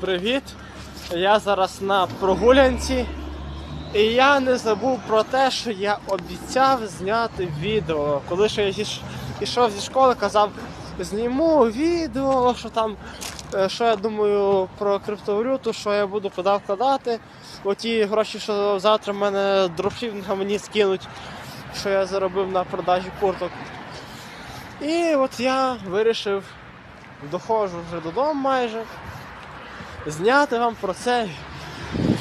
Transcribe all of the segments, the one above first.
Привіт! Я зараз на прогулянці. І я не забув про те, що я обіцяв зняти відео. Коли ще я йшов зі школи, казав, зніму відео, що там, е, що я думаю про криптовалюту, що я буду куди вкладати. Оті гроші, що завтра в мене дропшипінга мені скинуть, що я заробив на продажі курток. І от я вирішив, доходжу вже додому майже, зняти вам про це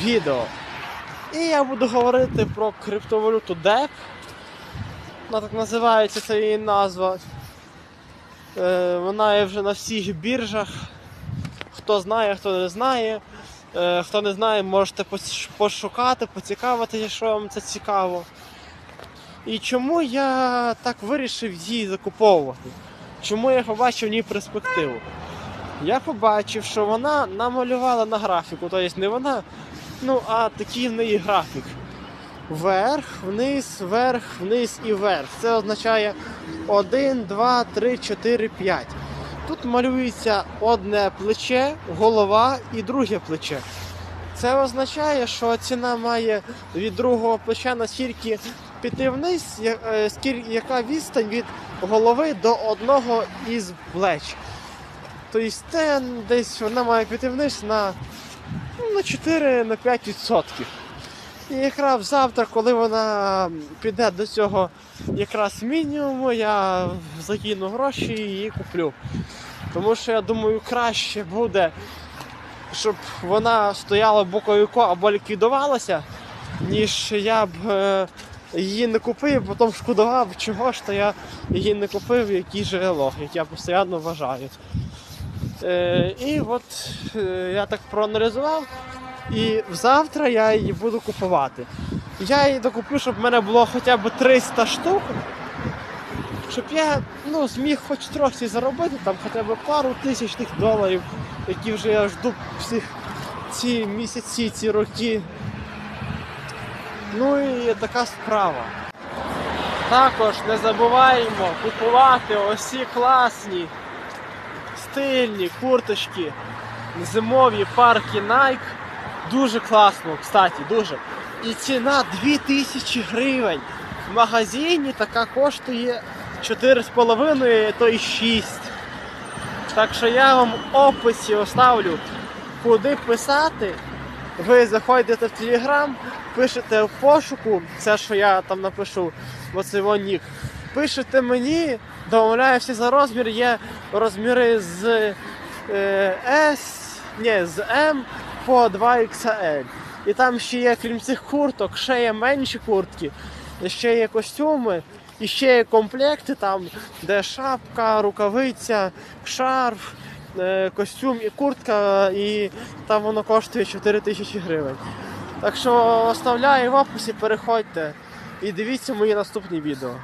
відео. І я буду говорити про криптовалюту DEP. Вона так називається, це її назва. Е, вона є вже на всіх біржах. Хто знає, хто не знає. Е, хто не знає, можете пошукати, поцікавити, якщо вам це цікаво. І чому я так вирішив її закуповувати? Чому я побачив в ній перспективу? Я побачив, що вона намалювала на графіку, тобто не вона, ну а такий в неї графік. Вверх, вниз, вверх, вниз і вверх. Це означає 1, 2, 3, 4, 5. Тут малюється одне плече, голова і друге плече. Це означає, що ціна має від другого плеча настільки піти вниз, е, яка відстань від голови до одного із плеч. Тобто це десь вона має піти вниз на, ну, на 4-5 відсотків. І якраз завтра, коли вона піде до цього якраз мінімуму, я закину гроші і її куплю. Тому що я думаю, краще буде, щоб вона стояла боковіко або ліквідувалася, ніж я б е, її не купив, потім шкодував, чого ж то я її не купив, який же лох, як я постійно вважаю. Е, і от е, я так проаналізував, і завтра я її буду купувати. Я її докуплю, щоб в мене було хоча б 300 штук, щоб я ну, зміг хоч трохи заробити, там хоча б пару тисяч тих доларів, які вже я жду всіх ці місяці, ці роки. Ну і така справа. Також не забуваємо купувати ці класні стильні курточки, зимові парки Nike. Дуже класно, кстати, дуже. І ціна 2000 гривень. В магазині така коштує 4,5, то й 6. Так що я вам описі оставлю, куди писати. Ви заходите в Телеграм, пишете в пошуку, це що я там напишу, оцей нік. Пишете мені, домовляюся за розмір, є розміри з е, S, ні, з M по 2XL. І там ще є, крім цих курток, ще є менші куртки, ще є костюми, і ще є комплекти, там, де шапка, рукавиця, шарф, е, костюм і куртка, і там воно коштує 4 тисячі гривень. Так що оставляю в описі, переходьте і дивіться мої наступні відео.